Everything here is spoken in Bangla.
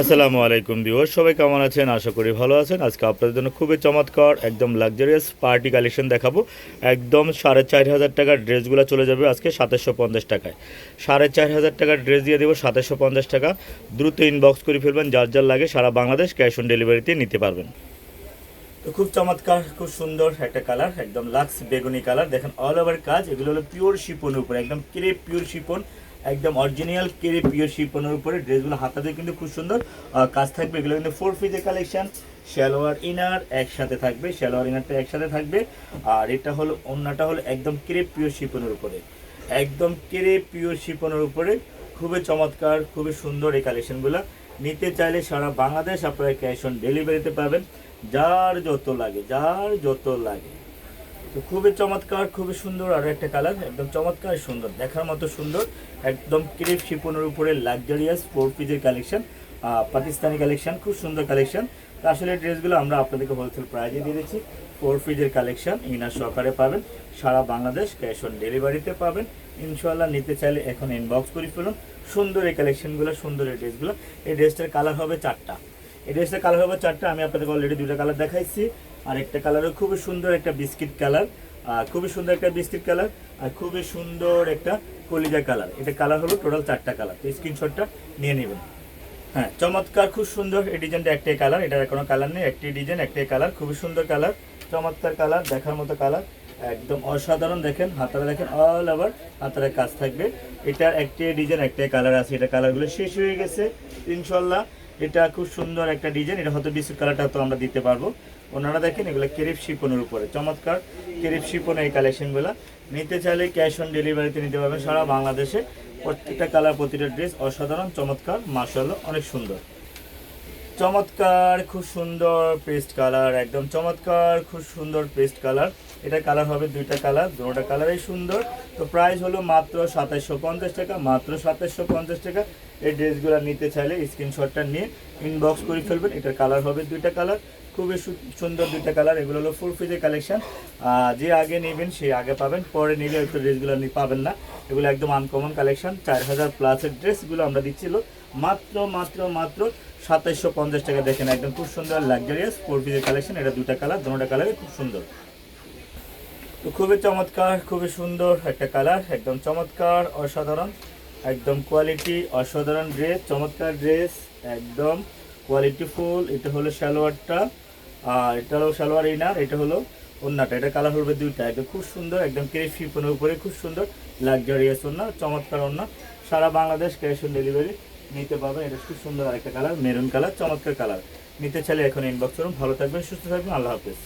আসসালামু আলাইকুম ভিউয়ার সবাই কেমন আছেন? আশা করি ভালো আছেন। আজকে আপনাদের জন্য খুবই চমৎকার, একদম লাক্সারিয়াস পার্টি কালেকশন দেখাবো। একদম সাড়ে চার হাজার টাকার ড্রেসগুলো চলে যাবে আজকে সাতাশশো পঞ্চাশ টাকায়। সাড়ে চার হাজার টাকার ড্রেস দিয়ে দেবো সাতাশশো পঞ্চাশ টাকা। দ্রুত ইনবক্স করে ফেলবেন, যার যার লাগে সারা বাংলাদেশ ক্যাশ অন ডেলিভারিতে নিতে পারবেন। তো খুব চমৎকার, খুব সুন্দর একটা কালার একদম লাক্স বেগুনি কালার দেখেন অল ওভার কাজ, এগুলো হলো পিওর শিপনের উপরে, একদম কেরে পিওর শিপন একদম অরিজিনাল কেরে পিওর শিপনের উপরে ড্রেসগুলো হাতাতে কিন্তু খুব সুন্দর। কাজ থাকবে এগুলো কিন্তু ফোর পিসের কালেকশন শ্যালোয়ার ইনার একসাথে থাকবে শ্যালোয়ার ইনারটা একসাথে থাকবে। আর এটা হলো অন্যটা হলো একদম কেরে পিওর শিপনের উপরে। একদম কেরে পিওর শিপনের উপরে। খুবই চমৎকার, খুবই সুন্দর এই কালেকশনগুলো নিতে চাইলে সারা বাংলাদেশ আপনারা ক্যাশ অন ডেলিভারিতে পাবেন। যার যত লাগে, যার যত লাগে। তো খুবই চমৎকার, খুবই সুন্দর আর একটা কালার একদম চমৎকার সুন্দর, দেখার মতো সুন্দর, একদম ক্রিপ শিপনের উপরে লাক্সারিয়াস ফোর পিজের কালেকশন পাকিস্তানি কালেকশন খুব সুন্দর কালেকশন তো আসলে ড্রেসগুলো আমরা আপনাদেরকে হোলসেল প্রাইজে দিয়ে দিচ্ছি। ফোর পিজের কালেকশন ইনার সহকারে পাবেন, সারা বাংলাদেশ ক্যাশ অন ডেলিভারিতে পাবেন। ইনশাল্লাহ নিতে চাইলে এখন ইনবক্স করে ফেলুন। সুন্দর এই কালেকশনগুলো সুন্দর এই ড্রেসগুলো। এই ড্রেসটার কালার হবে চারটা। এই ড্রেসটার কালার হবে চারটা, আমি আপনাদেরকে অলরেডি দুটো কালার দেখাইছি। আর একটা কালারও খুবই সুন্দর একটা বিস্কিট কালার খুবই সুন্দর একটা বিস্কিট কালার আর খুবই সুন্দর একটা কলিজা কালার। এটা কালার হলো টোটাল চারটা কালার। তো স্ক্রিনশটটা নিয়ে নেবেন। হ্যাঁ চমৎকার, খুব সুন্দর এই ডিজাইনটা একটাই কালার। এটার কোনো কালার নেই একটি ডিজাইন, একটাই কালার। খুবই সুন্দর কালার, চমৎকার কালার, দেখার মতো কালার। একদম অসাধারণ দেখেন, হাতারা দেখেন অল ওভার হাতারে কাজ থাকবে। এটার একটি ডিজাইন, একটাই কালার আছে। এটা কালারগুলো শেষ হয়ে গেছে, ইনশাল্লাহ। এটা খুব সুন্দর একটা ডিজাইন। এটা হয়তো বিস্কুট কালারটা তো আমরা দিতে পারব। ওনারা দেখেন এগুলো কেরিপ শিপনের উপরে, চমৎকার। কেরিপ শিপন এই কালেকশনগুলো। নিতে চাইলে ক্যাশ অন ডেলিভারিতে নিতে পারবেন সারা বাংলাদেশে। প্রত্যেকটা কালার, প্রতিটা ড্রেস অসাধারণ, চমৎকার মার্শাল অনেক সুন্দর। চমৎকার, খুব সুন্দর পেস্ট কালার একদম চমৎকার, খুব সুন্দর পেস্ট কালার এটা কালার হবে দুইটা কালার দুটা কালারই সুন্দর। তো প্রাইস হলো মাত্র সাতাশশো পঞ্চাশ টাকা, মাত্র সাতাশশো পঞ্চাশ টাকা। এই ড্রেসগুলো নিতে চাইলে স্ক্রিনশটটা নিয়ে ইনবক্স করে ফেলবেন। এটার কালার হবে দুইটা কালার খুবই সুন্দর দুইটা কালার এগুলো হলো ফুল ফিজের কালেকশন যে আগে নেবেন, সে আগে পাবেন। পরে নিলে হয়তো ড্রেসগুলো পাবেন না। এগুলো একদম আনকমন কালেকশন চার হাজার প্লাসের ড্রেসগুলো আমরা দিচ্ছিল মাত্র মাত্র মাত্র সাতাইশশো পঞ্চাশ টাকা। দেখেন একদম খুব সুন্দর লাক্সারিয়াস ফোর পিসের কালেকশন এটা দুটা কালার দুটা কালারই খুব সুন্দর। তো খুবই চমৎকার, খুবই সুন্দর একটা কালার একদম চমৎকার, অসাধারণ, একদম কোয়ালিটি অসাধারণ ড্রেস চমৎকার ড্রেস একদম কোয়ালিটি ফুল এটা হলো সালোয়ারটা, আর এটা হলো সালোয়ার ইনার এটা হলো ওন্নাটা। এটা কালার হবে দুইটা, একদম খুব সুন্দর, একদম ক্রেপ শিপনের উপরে খুব সুন্দর লাক্সারিয়াস ওন্না, চমৎকার ওন্না। সারা বাংলাদেশ ক্যাশ অন ডেলিভারি নিতে পারবেন। এটা খুব সুন্দর আরেকটা কালার মেরুন কালার চমৎকার কালার নিতে চাইলে এখন ইনবক্স করুন। ভালো থাকবেন, সুস্থ থাকবেন। আল্লাহ হাফেজ।